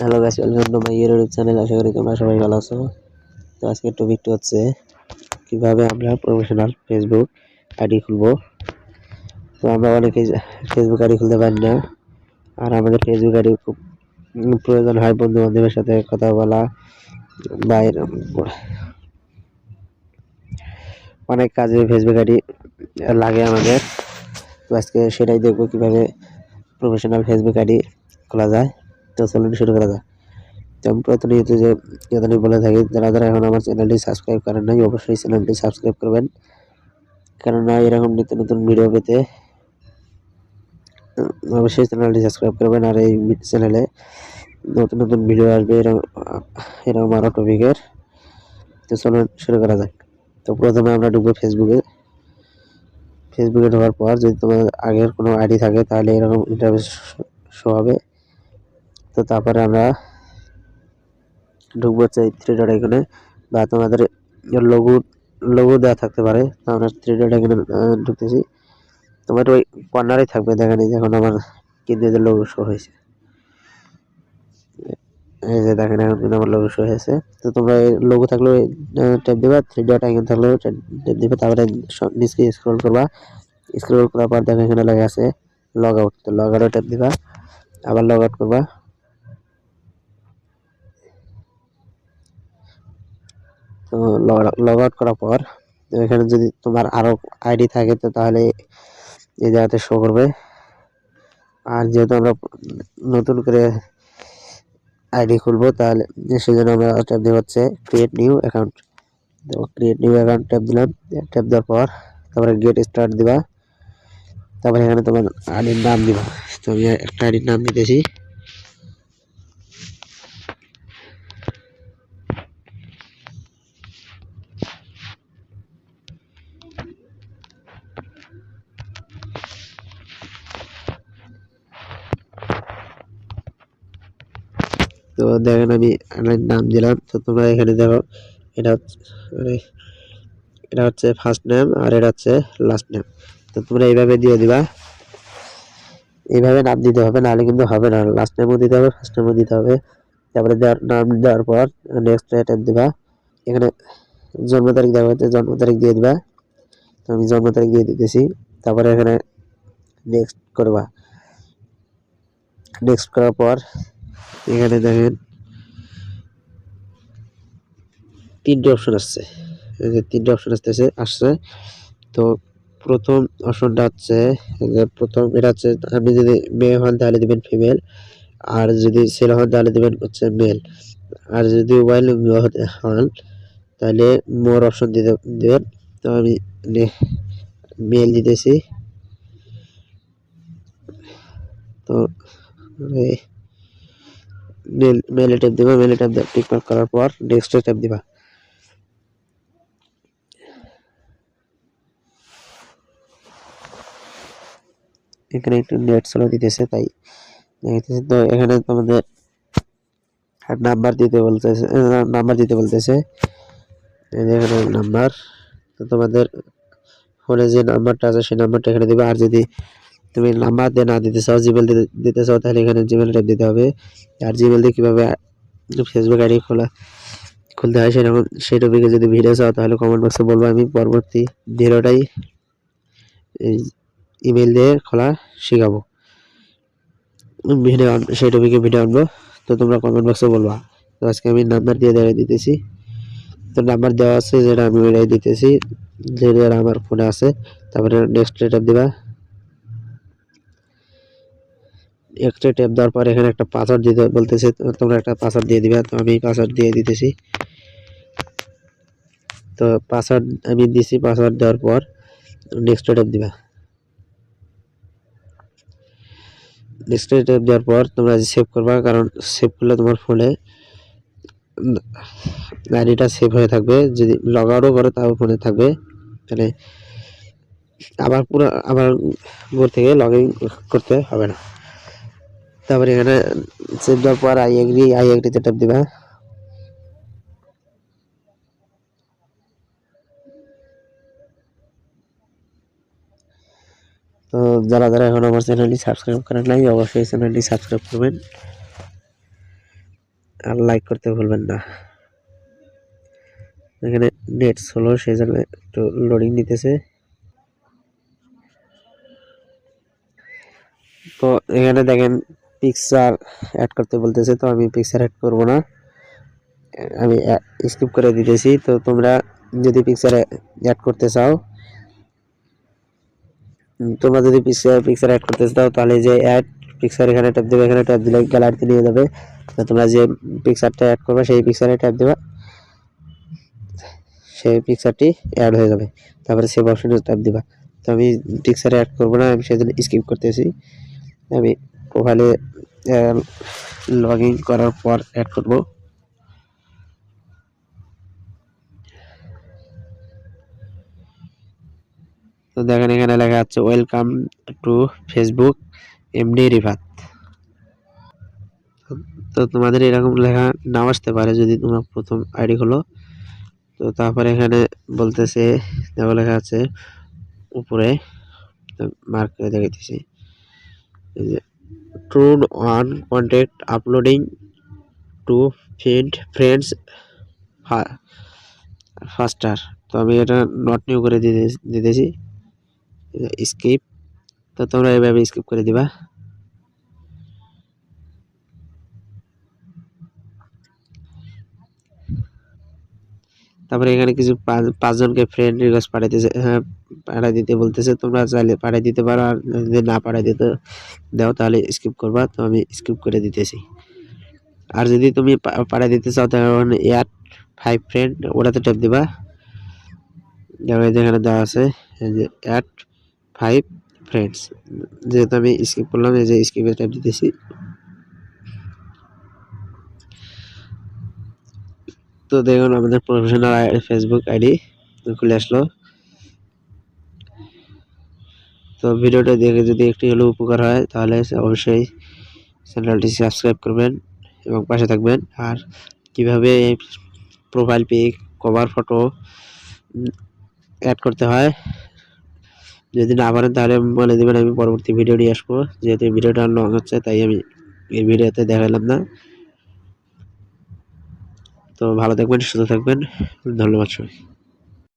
Hello guys welcome to my YouTube channel আশা করি তোমরা সবাই ভালো আছো। তো আজকের টপিকটা হচ্ছে, কীভাবে আমরা প্রফেশনাল ফেসবুক আইডি খুলবো। তো আমরা অনেকেই ফেসবুক আইডি খুলতে পারি না। আর আমাদের ফেসবুক আইডি খুব প্রয়োজন হয় বন্ধু বান্ধবের সাথে কথা বলা বা অনেক কাজে ফেসবুক আইডি লাগে আমাদের। তো আজকে সেটাই দেখব কীভাবে প্রফেশনাল ফেসবুক আইডি খোলা যায়। তো চলুন শুরু করা যায়। তো আমি যে কথাটি বলে থাকি যারা যারা এখন আমার চ্যানেলটি সাবস্ক্রাইব করেন নাই, অবশ্যই চ্যানেলটি সাবস্ক্রাইব করবেন। কেননা এরকম নিত্য নতুন ভিডিও পেতে অবশ্যই চ্যানেলটি সাবস্ক্রাইব করবেন। আর এই চ্যানেলে নতুন নতুন ভিডিও আসবে এরকম এরকম আরও টপিকের তো চলুন শুরু করা যাক। তো প্রথমে আমরা ঢুকবো ফেসবুকে ফেসবুকে ঢোকার পর যদি তোমার আগের কোনো আইডি থাকে, তাহলে এরকম ইন্টারভিউ শো হবে। তো তারপরে আমরা ঢুকবো হচ্ছে থ্রি ডট আইকনে বা তোমাদের লঘু লঘু দেওয়া থাকতে পারে। তো আমরা থ্রি ডট আহ, ঢুকতেছি। তোমার ওই কর্নারে থাকবে দেখেন দেখুন আমার কিন্তু যে লঘু শো হয়েছে। এই যে দেখেন এখন কিন্তু আমার লঘু শো হয়েছে। তো তোমরা লঘু থাকলেও ট্যাপ দিবা থ্রি ডট আইকন থাকলেও ট্যাপ দিবে। তারপরে নিচকে স্ক্রল করবা। স্ক্রল করার পর দেখো এখানে লেখা আছে লগ আউট তো লগ আউটে ট্যাপ দিবা। আবার লগ আউট করবা। তো লগ আউট করার পর এখানে যদি তোমার আরও আইডি থাকে তো তাহলে এই জায়গাতে শো করবে। আর যেহেতু আমরা নতুন করে আইডি খুলবো তাহলে সেই জন্য আমরা ট্যাপ দেওয়া হচ্ছে ক্রিয়েট নিউ অ্যাকাউন্ট তো ক্রিয়েট নিউ অ্যাকাউন্ট ট্যাপ দিলাম ট্যাপ দেওয়ার পর তারপরে গেট স্টার্ট দিবা। তারপরে এখানে তোমার আইডির নাম দিবা। তো আমি একটা আইডির নাম দিতেছি। তো দেখেন আমি আমার নাম দিলাম। তো তোমরা এখানে দেখো, এটা মানে এটা হচ্ছে ফার্স্ট নেম আর এটা হচ্ছে লাস্ট নেম তো তোমরা এইভাবে দিয়ে দিবা। এইভাবে নাম দিতে হবে, নাহলে কিন্তু হবে না। লাস্ট নেমও দিতে হবে ফার্স্ট নেমও দিতে হবে। তারপরে দেওয়ার, নাম দেওয়ার পর নেক্সট টাইম দিবা। এখানে জন্ম তারিখ দেওয়া হচ্ছে জন্ম তারিখ দিয়ে দিবা। তো আমি জন্ম তারিখ দিয়ে দিতেছি। তারপরে এখানে নেক্সট করবা। নেক্সট করার পর এখানে দেখেন তিনটে অপশন আসছে। তিনটে অপশন আসতেছে আসছে। তো প্রথম অপশনটা হচ্ছে প্রথম, এটা হচ্ছে আপনি যদি মেয়ে হন তাহলে দিবেন ফিমেল আর যদি ছেলে হন তাহলে দিবেন হচ্ছে মেল আর যদি মোবাইল হন, তাহলে মোর অপশন দিতে, দেবেন। তো আমি মেল দিতেছি। তো মেল ট্যাপ দিবা, মেলে ট্যাপ টিক মার্ক করার পর নেক্সট ট্যাপ দিবা। এখানে একটু নেট স্লো দিতেছে, তাই দেখাইতেছে। তো এখানে তোমাদের নাম্বার দিতে বলতেছে নাম্বার দিতে বলতেছে। এখানে নাম্বার তো তোমাদের ফোনে যে নাম্বারটা আছে, সেই নাম্বারটা এখানে দিবে। আর যদি তুমি নাম্বার দিয়ে না দিতে চাও, জিমেল দিতে চাও, তাহলে এখানে জিমেল ট্যাপ দিতে হবে। আর জিমেল দিয়ে কীভাবে ফেসবুক আইডি খোলা, খুলতে হয় সেরকম সেই টপিকে যদি ভিডিও চাও, তাহলে কমেন্ট বক্সে বলব আমি। পরবর্তী ভিডিওটাই ইমেল দিয়ে খোলা শেখাবো। ভিডিও সেই টপিকে ভিডিও আনব, তো তোমরা কমেন্ট বক্সে বলবা। তো আজকে আমি নাম্বার দিয়ে দেওয়া দিতেছি। তো নাম্বার দেওয়া আছে, যেটা আমি ওইটাই দিতেছি। যেটা আমার ফোনে আছে, তারপরে নেক্সট ট্যাপ দিবা। এক্সট্রা ট্যাপ দেওয়ার পর এখানে একটা পাসওয়ার্ড দিতে বলতেছে, তোমরা একটা পাসওয়ার্ড দিয়ে দিবা, তো আমি পাসওয়ার্ড দিয়ে দিতেছি। তো পাসওয়ার্ড আমি দিছি পাসওয়ার্ড দেওয়ার পর নেক্সট ট্যাপ দিবা। নেক্সট ট্যাপ দেওয়ার পর তোমরা সেভ করবা, কারণ সেভ করলে তোমার ফোনে আইডিটা সেভ হয়ে থাকবে, যদি লগ আউটও করো তাও ফোনে থাকবে। তাহলে আবার পুরো, আবার ঘর থেকে লগ ইন করতে হবে না। তারপরে এখানে সেভ দেওয়ার পর আই এগ্রি আই এগ্রিতে ট্যাপ দিবা। তো যারা যারা এখন আমার চ্যানেলটি সাবস্ক্রাইব করেন নাই, অবশ্যই চ্যানেলটি সাবস্ক্রাইব করবেন। আর লাইক করতে ভুলবেন না। এখানে নেট স্লো সেই জন্য একটু লোডিং নিতেছে তো এখানে দেখেন পিকচার অ্যাড করতে বলতেছে, তো আমি পিকচার অ্যাড করব না। আমি স্কিপ করে দিতেছি, তো তোমরা যদি পিকচার অ্যাড করতে চাও তোমরা যদি পিকচার পিকচার অ্যাড করতে চাও, তাহলে যে অ্যাড পিকচার এখানে ট্যাপ দেবে, এখানে ট্যাপ দিলে গ্যালারিতে নিয়ে যাবে। তোমরা যে পিকচারটা অ্যাড করবে, সেই পিকচারে ট্যাপ দেবা। সেই পিকচারটি অ্যাড হয়ে যাবে। তারপরে সেভ অপশনে ট্যাপ দিবা। তো আমি পিকচারে অ্যাড করব না, আমি সেজন্য স্কিপ করতেছি। আমি প্রোফাইলে লগ ইন করার পর অ্যাড করব। তো দেখেন এখানে লেখা আছে welcome to Facebook MD Rivat তো তোমাদের এরকম লেখা নাও আসতে পারে যদি তোমরা প্রথম আইডি হলো তো তারপরে এখানে বলতেছে, দেখো লেখা আছে, উপরে মার্ক করে দেখাইতেছি। ট্রুন one contact uploading to feed friends faster তো আমি এটা নট নিউ করে দিতে দিতেছি। স্কিপ তো তোমরা এভাবে স্কিপ করে দিবা। তারপরে এখানে কিছু পাঁচজনকে ফ্রেন্ড রিকোয়েস্ট পাঠাইতেছে হ্যাঁ পাঠাই দিতে বলতেছে, তোমরা চাইলে পাঠাই দিতে পারো, আর যদি না পাঠাই দিতে দাও তাহলে স্কিপ করবা, তো আমি স্কিপ করে দিতেছি। আর যদি তুমি পাঠাই দিতে চাও, তাহলে এয়ার ফাইভ ফ্রেন্ড ওটাতে ট্যাপ দিবা। এই এখানে দেওয়া আছে যে অ্যাড ফাইভ ফ্রেন্ডস যেহেতু আমি স্কিপ করলাম, এই যে স্কিপে ট্যাপ দিতেছি। তো দেখুন, আমাদের প্রফেশনাল ফেসবুক আইডি খুলে আসলো। তো ভিডিওটা দেখে যদি একটু হলেও উপকার হয়, তাহলে অবশ্যই চ্যানেলটি সাবস্ক্রাইব করবেন এবং পাশে থাকবেন। আর কীভাবে profile pic cover photo add করতে হয়, যদি না পারেন তাহলে বলে দেবেন, আমি পরবর্তী ভিডিও নিয়ে আসব। যেহেতু ভিডিওটা লং হচ্ছে, তাই আমি এই ভিডিওতে দেখালাম না। তো ভালো থাকবেন সুস্থ থাকবেন। ধন্যবাদ সবাই